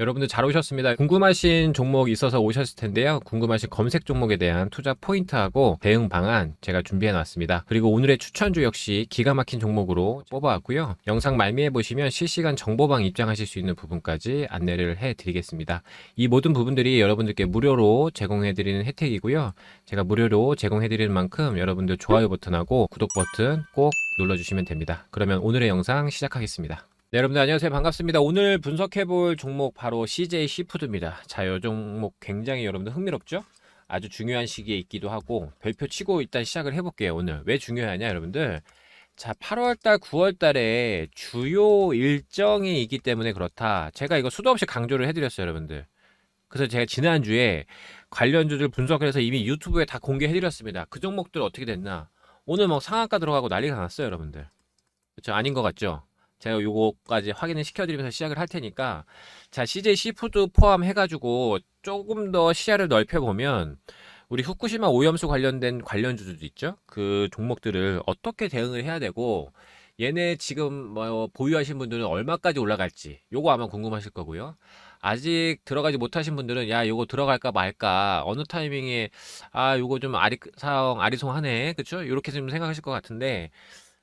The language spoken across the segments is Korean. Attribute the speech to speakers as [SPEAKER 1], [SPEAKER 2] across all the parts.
[SPEAKER 1] 여러분들 잘 오셨습니다. 궁금하신 종목 있어서 오셨을 텐데요. 궁금하신 검색 종목에 대한 투자 포인트하고 대응 방안 제가 준비해 놨습니다. 그리고 오늘의 추천주 역시 기가 막힌 종목으로 뽑아왔고요. 영상 말미에 보시면 실시간 정보방 입장하실 수 있는 부분까지 안내를 해 드리겠습니다. 이 모든 부분들이 여러분들께 무료로 제공해 드리는 혜택이고요. 제가 무료로 제공해 드리는 만큼 여러분들 좋아요 버튼하고 구독 버튼 꼭 눌러주시면 됩니다. 그러면 오늘의 영상 시작하겠습니다. 네, 여러분들 안녕하세요. 반갑습니다. 오늘 분석해볼 종목 바로 CJ 시푸드입니다. 자, 이 종목 굉장히 여러분들 흥미롭죠? 아주 중요한 시기에 있기도 하고 별표 치고 일단 시작을 해볼게요. 오늘 왜 중요하냐, 여러분들? 자, 8월달, 9월달에 주요 일정이 있기 때문에 그렇다. 제가 이거 수도 없이 강조를 해드렸어요, 여러분들. 그래서 제가 지난주에 관련주들 분석을 해서 이미 유튜브에 다 공개해드렸습니다. 그 종목들 어떻게 됐나? 오늘 뭐 상한가 들어가고 난리가 났어요, 여러분들. 그렇죠? 아닌 것 같죠? 제가 요거까지 확인을 시켜드리면서 시작을 할 테니까 자 CJ 시푸드 포함해가지고 조금 더 시야를 넓혀보면 우리 후쿠시마 오염수 관련된 관련주들도 있죠? 그 종목들을 어떻게 대응을 해야 되고 얘네 지금 뭐 보유하신 분들은 얼마까지 올라갈지 요거 아마 궁금하실 거고요. 아직 들어가지 못하신 분들은 야 요거 들어갈까 말까 어느 타이밍에 아 요거 좀 아리사ong 아리송하네. 그쵸? 요렇게 좀 생각하실 것 같은데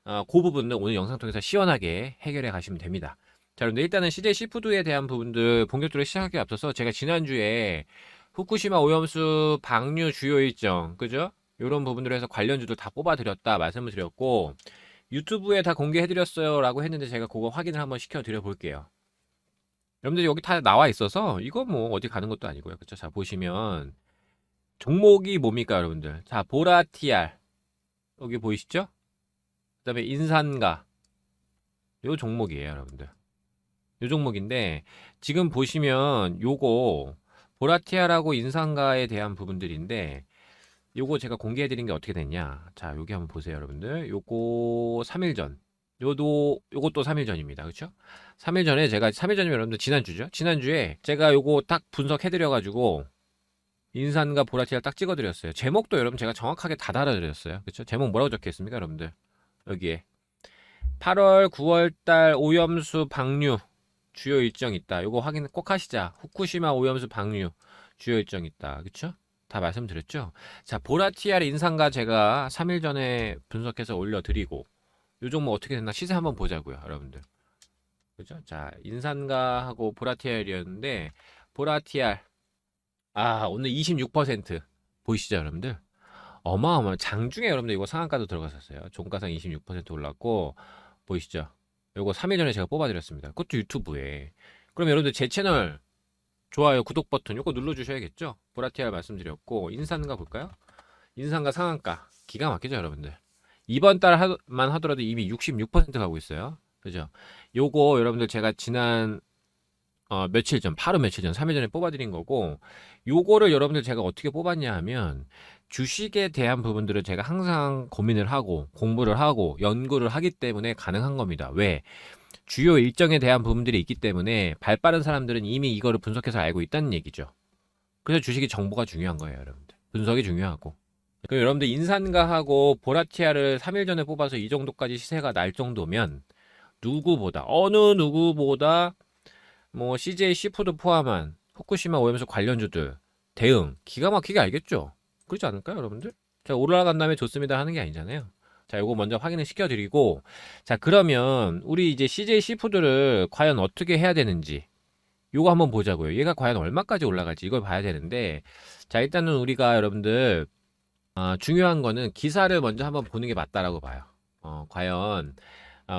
[SPEAKER 1] 어, 그 부분은 오늘 영상 통해서 시원하게 해결해 가시면 됩니다. 자, 그런데 일단은 CJ 시푸드에 대한 부분들 본격적으로 시작하기 앞서서 제가 지난주에 후쿠시마 오염수 방류 주요 일정, 그죠? 이런 부분들을 해서 관련주들 다 뽑아드렸다 말씀을 드렸고, 유튜브에 다 공개해드렸어요 라고 했는데 제가 그거 확인을 한번 시켜드려 볼게요. 여러분들 여기 다 나와 있어서 이거 뭐 어디 가는 것도 아니고요. 그쵸? 자, 보시면 종목이 뭡니까, 여러분들? 자, 보라티알. 여기 보이시죠? 그 다음에 인산가. 요 종목이에요 여러분들. 요 종목인데 지금 보시면 요거 보라티아라고 인산가에 대한 부분들인데 요거 제가 공개해 드린 게 어떻게 됐냐? 자 여기 한번 보세요 여러분들. 요거 3일 전. 요도 요것도 3일 전입니다. 그렇죠 3일 전에 제가 3일 전이면 여러분들 지난주죠? 지난주에 제가 요거 딱 분석해 드려 가지고 인산과 보라티아를 딱 찍어 드렸어요. 제목도 여러분 제가 정확하게 다 달아 드렸어요. 그렇죠 제목 뭐라고 적혀 있습니까 여러분들 여기에 8월, 9월 달 오염수 방류 주요 일정 있다. 요거 확인 꼭 하시자. 후쿠시마 오염수 방류 주요 일정 있다. 그쵸? 다 말씀드렸죠? 자, 보라티알 인상가 제가 3일 전에 분석해서 올려드리고 요 종목 어떻게 됐나 시세 한번 보자고요, 여러분들. 그죠? 자, 인산가하고 보라티알이었는데 보라티알 아, 오늘 26% 보이시죠, 여러분들? 어마어마 장중에 여러분들 이거 상한가도 들어갔었어요. 종가상 26% 올랐고 보이시죠? 요거 3일 전에 제가 뽑아드렸습니다. 그것도 유튜브에. 그럼 여러분들 제 채널 좋아요, 구독 버튼 요거 눌러주셔야겠죠? 보라티알 말씀드렸고 인산가 볼까요? 인산가 상한가 기가 막히죠, 여러분들. 이번 달만 하더라도 이미 66% 가고 있어요. 그죠? 요거 여러분들 제가 지난 어, 며칠 전, 바로 며칠 전, 3일 전에 뽑아드린 거고, 요거를 여러분들 제가 어떻게 뽑았냐 하면, 주식에 대한 부분들을 제가 항상 고민을 하고, 공부를 하고, 연구를 하기 때문에 가능한 겁니다. 왜? 주요 일정에 대한 부분들이 있기 때문에, 발 빠른 사람들은 이미 이거를 분석해서 알고 있다는 얘기죠. 그래서 주식이 정보가 중요한 거예요, 여러분들. 분석이 중요하고. 그럼 여러분들 인산가하고 보라티아를 3일 전에 뽑아서 이 정도까지 시세가 날 정도면, 누구보다, 어느 누구보다 뭐 CJ 시푸드 포함한 후쿠시마 오염수 관련주들 대응 기가 막히게 알겠죠? 그렇지 않을까요, 여러분들? 자, 올라간 다음에 좋습니다 하는 게 아니잖아요. 자, 요거 먼저 확인을 시켜드리고, 자, 그러면 우리 이제 CJ 시푸드를 과연 어떻게 해야 되는지, 요거 한번 보자고요. 얘가 과연 얼마까지 올라갈지 이걸 봐야 되는데, 자, 일단은 우리가 여러분들, 아, 중요한 거는 기사를 먼저 한번 보는 게 맞다라고 봐요. 어, 과연 아,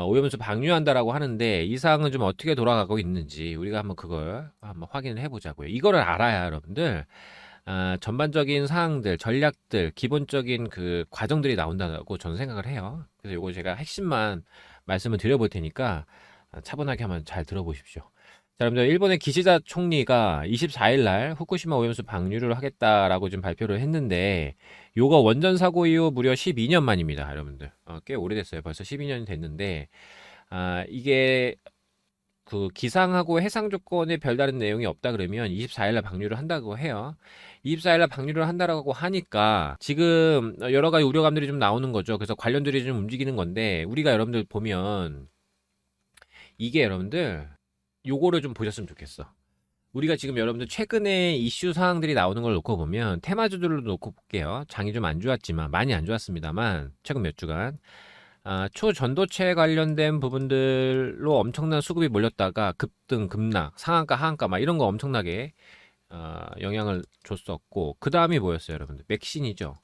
[SPEAKER 1] 오염수 방류한다라고 하는데 이 사항은 좀 어떻게 돌아가고 있는지 우리가 한번 그걸 한번 확인을 해보자고요. 이거를 알아야 여러분들 아, 전반적인 사항들, 전략들, 기본적인 그 과정들이 나온다고 저는 생각을 해요. 그래서 이거 제가 핵심만 말씀을 드려볼 테니까 아, 차분하게 한번 잘 들어보십시오. 자, 여러분들 일본의 기시다 총리가 24일 날 후쿠시마 오염수 방류를 하겠다라고 좀 발표를 했는데 요거 원전 사고 이후 무려 12년 만입니다, 여러분들. 어, 꽤 오래됐어요. 벌써 12년이 됐는데 아, 이게 그 기상하고 해상 조건에 별다른 내용이 없다 그러면 24일 날 방류를 한다고 해요. 24일 날 방류를 한다라고 하니까 지금 여러 가지 우려감들이 좀 나오는 거죠. 그래서 관련들이 좀 움직이는 건데 우리가 여러분들 보면 이게 여러분들 요거를 좀 보셨으면 좋겠어. 우리가 지금 여러분들 최근에 이슈 사항들이 나오는 걸 놓고 보면 테마주들로 놓고 볼게요. 장이 좀 안 좋았지만 많이 안 좋았습니다만 최근 몇 주간 아, 초전도체 관련된 부분들로 엄청난 수급이 몰렸다가 급등, 급락, 상한가, 하한가 막 이런 거 엄청나게 아, 영향을 줬었고 그 다음이 뭐였어요, 여러분들? 맥신이죠.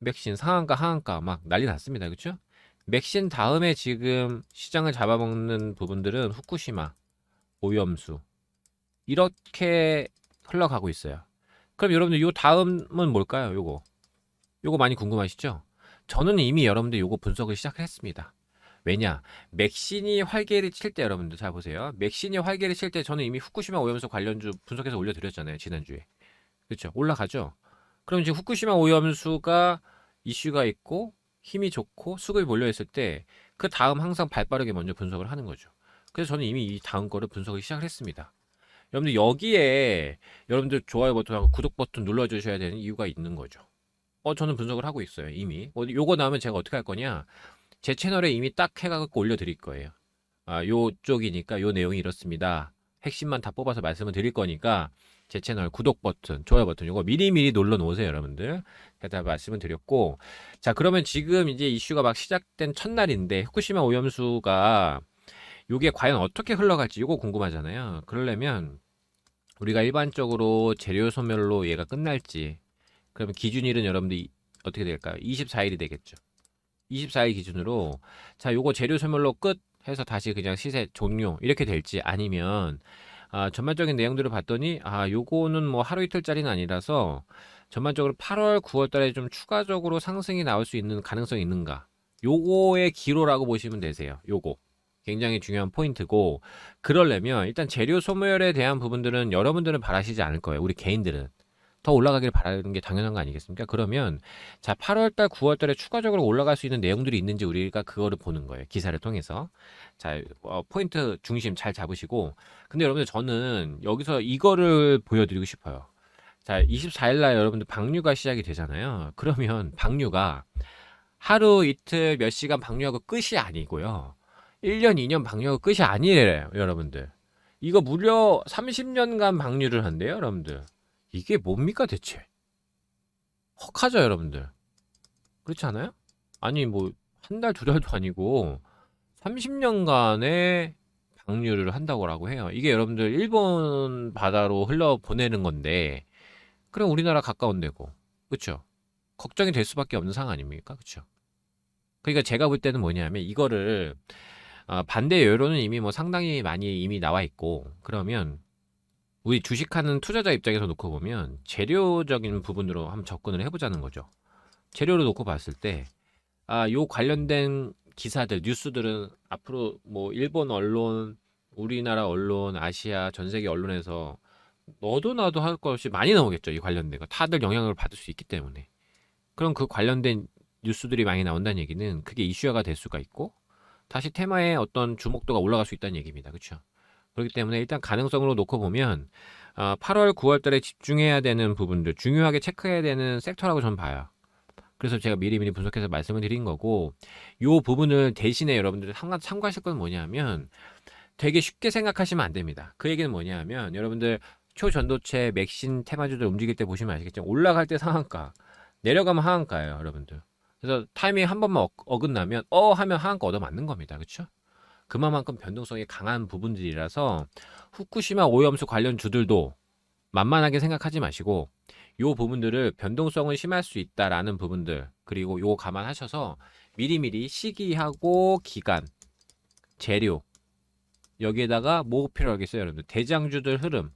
[SPEAKER 1] 맥신 상한가, 하한가 막 난리 났습니다, 그렇죠? 맥신 다음에 지금 시장을 잡아먹는 부분들은 후쿠시마, 오염수 이렇게 흘러가고 있어요. 그럼 여러분들 요 다음은 뭘까요? 요거 요거 많이 궁금하시죠? 저는 이미 여러분들 요거 분석을 시작했습니다. 왜냐? 맥신이 활개를 칠 때 여러분들 잘 보세요. 맥신이 활개를 칠 때 저는 이미 후쿠시마 오염수 관련주 분석해서 올려드렸잖아요. 지난주에. 그렇죠? 올라가죠? 그럼 지금 후쿠시마 오염수가 이슈가 있고 힘이 좋고 수급이 몰려 있을 때 그 다음 항상 발빠르게 먼저 분석을 하는 거죠. 그래서 저는 이미 이 다음 거를 분석을 시작을 했습니다. 여러분들 여기에 여러분들 좋아요 버튼하고 구독 버튼 눌러주셔야 되는 이유가 있는 거죠. 어 저는 분석을 하고 있어요 이미. 어, 요거 나오면 제가 어떻게 할 거냐? 제 채널에 이미 딱 해가지고 올려드릴 거예요. 아 요쪽이니까 요 내용이 이렇습니다. 핵심만 다 뽑아서 말씀을 드릴 거니까 제 채널 구독 버튼, 좋아요 버튼 요거 미리미리 눌러 놓으세요 여러분들. 제가 다 말씀을 드렸고 자 그러면 지금 이제 이슈가 막 시작된 첫날인데 후쿠시마 오염수가 요게 과연 어떻게 흘러갈지 이거 궁금하잖아요. 그러려면 우리가 일반적으로 재료 소멸로 얘가 끝날지 그러면 기준일은 여러분들 이- 어떻게 될까요? 24일이 되겠죠. 24일 기준으로 자 요거 재료 소멸로 끝 해서 다시 그냥 시세 종료 이렇게 될지 아니면 아, 전반적인 내용들을 봤더니 아 요거는 뭐 하루 이틀짜리는 아니라서 전반적으로 8월 9월 달에 좀 추가적으로 상승이 나올 수 있는 가능성이 있는가 요거의 기로라고 보시면 되세요 요거 굉장히 중요한 포인트고 그러려면 일단 재료 소멸에 대한 부분들은 여러분들은 바라시지 않을 거예요 우리 개인들은 더 올라가길 바라는 게 당연한 거 아니겠습니까? 그러면 자 8월달, 9월달에 추가적으로 올라갈 수 있는 내용들이 있는지 우리가 그거를 보는 거예요. 기사를 통해서 자 어, 포인트 중심 잘 잡으시고 근데 여러분들 저는 여기서 이거를 보여드리고 싶어요. 자 24일날 여러분들 방류가 시작이 되잖아요. 그러면 방류가 하루 이틀 몇 시간 방류하고 끝이 아니고요. 1년, 2년 방류하고 끝이 아니래요, 여러분들. 이거 무려 30년간 방류를 한대요, 여러분들. 이게 뭡니까 대체? 헉하죠 여러분들. 그렇지 않아요? 아니 뭐 한 달 두 달도 아니고 30년간의 방류를 한다고라고 해요. 이게 여러분들 일본 바다로 흘러 보내는 건데 그럼 우리나라 가까운 데고 그렇죠? 걱정이 될 수밖에 없는 상황 아닙니까? 그렇죠? 그러니까 제가 볼 때는 뭐냐면 이거를 아, 반대 여론은 이미 뭐 상당히 많이 이미 나와 있고 그러면 우리 주식하는 투자자 입장에서 놓고 보면 재료적인 부분으로 한번 접근을 해보자는 거죠. 재료로 놓고 봤을 때, 아, 요 관련된 기사들, 뉴스들은 앞으로 뭐 일본 언론, 우리나라 언론, 아시아, 전 세계 언론에서 너도 나도 할 것 없이 많이 나오겠죠. 이 관련된 거. 다들 영향을 받을 수 있기 때문에. 그럼 그 관련된 뉴스들이 많이 나온다는 얘기는 그게 이슈화가 될 수가 있고, 다시 테마의 어떤 주목도가 올라갈 수 있다는 얘기입니다. 그렇죠? 그렇기 때문에 일단 가능성으로 놓고 보면 어, 8월, 9월 달에 집중해야 되는 부분들, 중요하게 체크해야 되는 섹터라고 저는 봐요. 그래서 제가 미리미리 분석해서 말씀을 드린 거고 요 부분을 대신에 여러분들이 참가, 참고하실 건 뭐냐면 되게 쉽게 생각하시면 안 됩니다. 그 얘기는 뭐냐면 여러분들 초전도체 맥신 테마주들 움직일 때 보시면 아시겠지만 올라갈 때 상한가, 내려가면 하한가예요, 여러분들. 그래서 타이밍 한 번만 어, 어긋나면 어 하면 하한가 얻어 맞는 겁니다. 그렇죠? 그만큼 변동성이 강한 부분들이라서 후쿠시마 오염수 관련 주들도 만만하게 생각하지 마시고 요 부분들을 변동성은 심할 수 있다라는 부분들 그리고 요 감안하셔서 미리미리 시기하고 기간 재료 여기에다가 뭐 필요하겠어요 여러분들 대장주들 흐름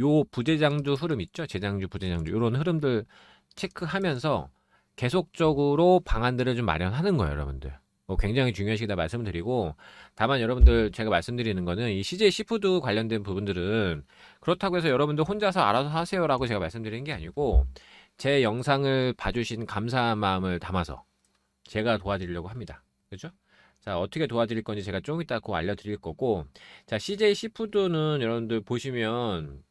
[SPEAKER 1] 요 부재장주 흐름 있죠 재장주 부재장주 요런 흐름들 체크하면서 계속적으로 방안들을 좀 마련하는 거예요 여러분들 뭐 굉장히 중요한 시기다 말씀을 드리고 다만 여러분들 제가 말씀드리는 거는 이 CJ 시푸드 관련된 부분들은 그렇다고 해서 여러분들 혼자서 알아서 하세요라고 제가 말씀드리는 게 아니고 제 영상을 봐주신 감사한 마음을 담아서 제가 도와드리려고 합니다. 그죠? 자 어떻게 도와드릴 건지 제가 좀 이따 그 알려드릴 거고 자 CJ 시푸드는 여러분들 보시면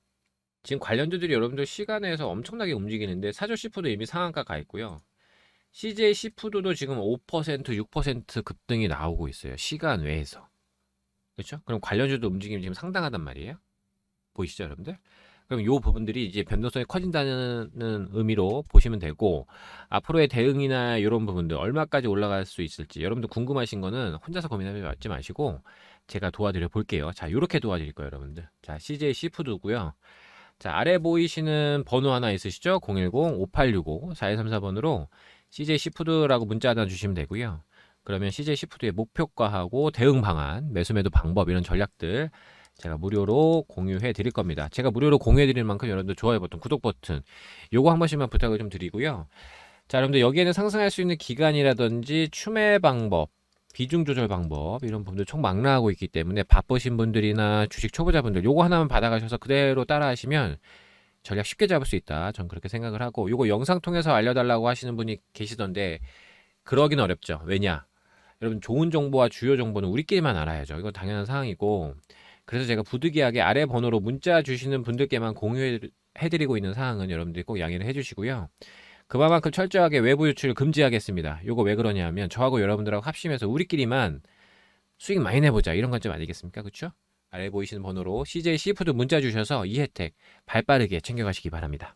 [SPEAKER 1] 지금 관련주들이 여러분들 시간에서 엄청나게 움직이는데 사조 시푸드 이미 상한가 가 있고요. CJ 시푸드도 지금 5% 6% 급등이 나오고 있어요. 시간 외에서. 그렇죠? 그럼 관련주도 움직임이 지금 상당하단 말이에요. 보이시죠, 여러분들? 그럼 이 부분들이 이제 변동성이 커진다는 의미로 보시면 되고 앞으로의 대응이나 이런 부분들 얼마까지 올라갈 수 있을지 여러분들 궁금하신 거는 혼자서 고민하지 마시고 제가 도와드려 볼게요. 자, 이렇게 도와드릴 거예요, 여러분들. 자, CJ 시푸드고요. 자, 아래 보이시는 번호 하나 있으시죠? 010-5865-4134번으로 CJ 시푸드라고 문자 하나 주시면 되고요. 그러면 CJ 시푸드의 목표가하고 대응 방안, 매수 매도 방법 이런 전략들 제가 무료로 공유해 드릴 겁니다. 제가 무료로 공유해 드릴 만큼 여러분들 좋아요 버튼, 구독 버튼 요거 한 번씩만 부탁을 좀 드리고요. 자, 여러분들 여기에는 상승할 수 있는 기간이라든지 추매 방법, 비중 조절 방법 이런 부분들 총 망라하고 있기 때문에 바쁘신 분들이나 주식 초보자분들 요거 하나만 받아가셔서 그대로 따라 하시면 전략 쉽게 잡을 수 있다. 전 그렇게 생각을 하고 요거 영상 통해서 알려달라고 하시는 분이 계시던데 그러긴 어렵죠. 왜냐? 여러분 좋은 정보와 주요 정보는 우리끼리만 알아야죠. 이건 당연한 사항이고 그래서 제가 부득이하게 아래 번호로 문자 주시는 분들께만 공유해드리고 있는 사항은 여러분들이 꼭 양해를 해주시고요. 그만큼 철저하게 외부 유출을 금지하겠습니다. 요거 왜 그러냐면 저하고 여러분들하고 합심해서 우리끼리만 수익 많이 내보자 이런 관점 아니겠습니까? 그렇죠? 아래 보이시는 번호로 CJ 시푸드 문자 주셔서 이 혜택 발빠르게 챙겨가시기 바랍니다.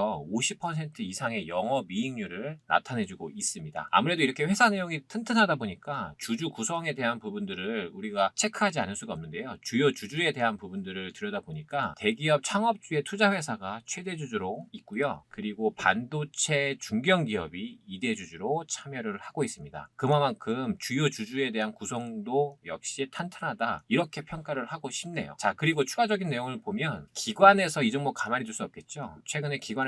[SPEAKER 1] 50% 이상의 영업이익률을 나타내주고 있습니다. 아무래도 이렇게 회사 내용이 튼튼하다 보니까 주주 구성에 대한 부분들을 우리가 체크하지 않을 수가 없는데요. 주요 주주에 대한 부분들을 들여다보니까 대기업 창업주의 투자 회사가 최대 주주로 있고요. 그리고 반도체 중견 기업이 2대 주주로 참여를 하고 있습니다. 그만큼 주요 주주에 대한 구성도 역시 탄탄하다. 이렇게 평가를 하고 싶네요. 자, 그리고 추가적인 내용을 보면 기관에서 이 종목 가만히 둘 수 없겠죠. 최근에 기관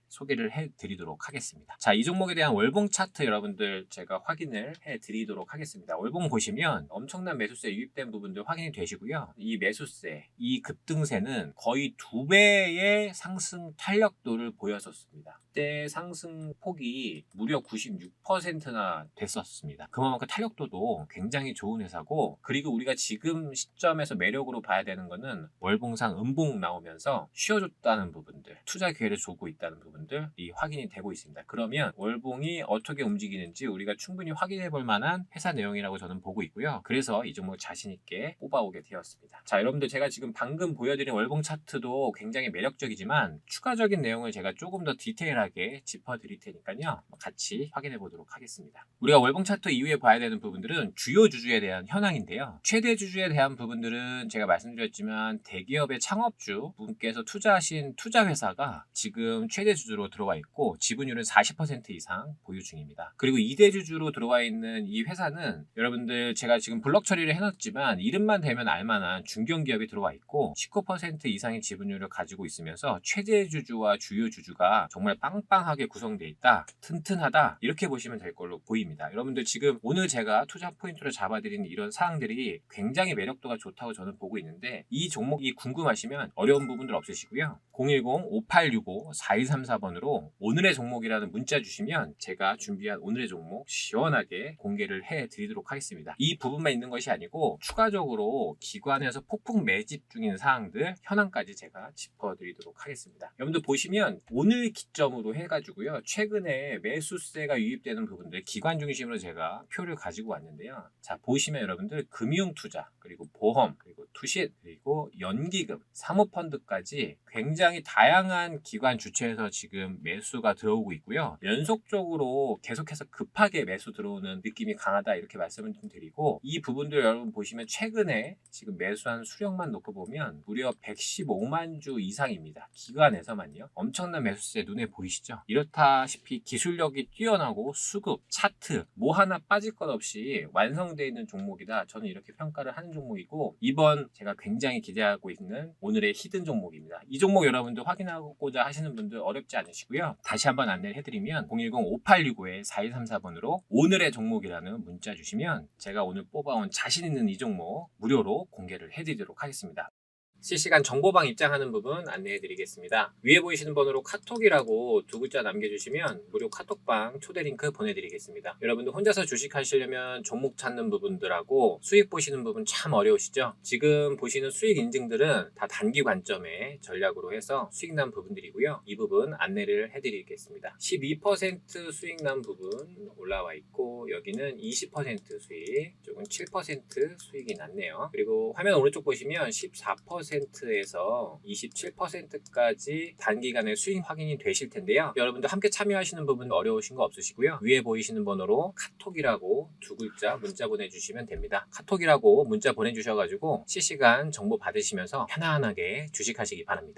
[SPEAKER 1] 소개를 해드리도록 하겠습니다. 자, 이 종목에 대한 월봉 차트 여러분들 제가 확인을 해드리도록 하겠습니다. 월봉 보시면 엄청난 매수세 유입된 부분들 확인이 되시고요. 이 매수세, 이 급등세는 거의 두 배의 상승 탄력도를 보였었습니다. 그때 상승 폭이 무려 96%나 됐었습니다. 그만큼 탄력도도 굉장히 좋은 회사고 그리고 우리가 지금 시점에서 매력으로 봐야 되는 거는 월봉상 음봉 나오면서 쉬어줬다는 부분들 투자 기회를 주고 있다는 부분 들이 확인이 되고 있습니다. 그러면 월봉이 어떻게 움직이는지 우리가 충분히 확인해 볼 만한 회사 내용이라고 저는 보고 있고요. 그래서 이 종목 자신 있게 뽑아오게 되었습니다. 자, 여러분들 제가 지금 방금 보여드린 월봉 차트도 굉장히 매력적이지만 추가적인 내용을 제가 조금 더 디테일하게 짚어 드릴 테니까요. 같이 확인해 보도록 하겠습니다. 우리가 월봉 차트 이후에 봐야 되는 부분들은 주요 주주에 대한 현황인데요. 최대 주주에 대한 부분들은 제가 말씀드렸지만 대기업의 창업주 분께서 투자하신 투자 회사가 지금 최대 대 주주로 들어와 있고 지분율은 40% 이상 보유 중입니다. 그리고 2대 주주로 들어와 있는 이 회사는 여러분들 제가 지금 블럭 처리를 해놨지만 이름만 대면 알만한 중견기업이 들어와 있고 19% 이상의 지분율을 가지고 있으면서 최대 주주와 주요 주주가 정말 빵빵하게 구성되어 있다. 튼튼하다. 이렇게 보시면 될 걸로 보입니다. 여러분들 지금 오늘 제가 투자 포인트로 잡아드린 이런 사항들이 굉장히 매력도가 좋다고 저는 보고 있는데 이 종목이 궁금하시면 어려운 부분들 없으시고요. 010-5865-4234번으로 오늘의 종목이라는 문자 주시면 제가 준비한 오늘의 종목 시원하게 공개를 해 드리도록 하겠습니다. 이 부분만 있는 것이 아니고 추가적으로 기관에서 폭풍 매집 중인 사항들 현황까지 제가 짚어 드리도록 하겠습니다. 여러분들 보시면 오늘 기점으로 해가지고요. 최근에 매수세가 유입되는 부분들 기관 중심으로 제가 표를 가지고 왔는데요. 자 보시면 여러분들 금융 투자 그리고 보험 그리고 투신 그리고 연기금 사모펀드까지 굉장히 다양한 기관 주체에서 지금 매수가 들어오고 있고요. 연속적으로 계속해서 급하게 매수 들어오는 느낌이 강하다 이렇게 말씀을 좀 드리고 이 부분들 여러분 보시면 최근에 지금 매수한 수령만 놓고 보면 무려 115만 주 이상입니다. 기관에서만요. 엄청난 매수세 눈에 보이시죠? 이렇다시피 기술력이 뛰어나고 수급, 차트 뭐 하나 빠질 것 없이 완성되어 있는 종목이다. 저는 이렇게 평가를 하는 종목이고 이번 제가 굉장히 기대하고 있는 오늘의 히든 종목입니다. 이 종목 여러분들 확인하고자 하시는 분들 어렵 지 않으시고요. 다시 한번 안내를 해드리면 010-5865-4234번으로 오늘의 종목이라는 문자 주시면 제가 오늘 뽑아온 자신 있는 이 종목 무료로 공개를 해드리도록 하겠습니다. 실시간 정보방 입장하는 부분 안내해 드리겠습니다. 위에 보이시는 번호로 카톡이라고 두 글자 남겨주시면 무료 카톡방 초대 링크 보내드리겠습니다. 여러분들 혼자서 주식 하시려면 종목 찾는 부분들하고 수익 보시는 부분 참 어려우시죠? 지금 보시는 수익 인증들은 다 단기 관점의 전략으로 해서 수익 난 부분들이고요. 이 부분 안내를 해드리겠습니다. 12% 수익 난 부분 올라와 있고 여기는 20% 수익, 이쪽은 7% 수익이 났네요. 그리고 화면 오른쪽 보시면 14% 10%에서 27%까지 단기간에 수익 확인이 되실 텐데요. 여러분들 함께 참여하시는 부분 어려우신 거 없으시고요. 위에 보이시는 번호로 카톡이라고 두 글자 문자 보내주시면 됩니다. 카톡이라고 문자 보내주셔가지고 실시간 정보 받으시면서 편안하게 주식하시기 바랍니다.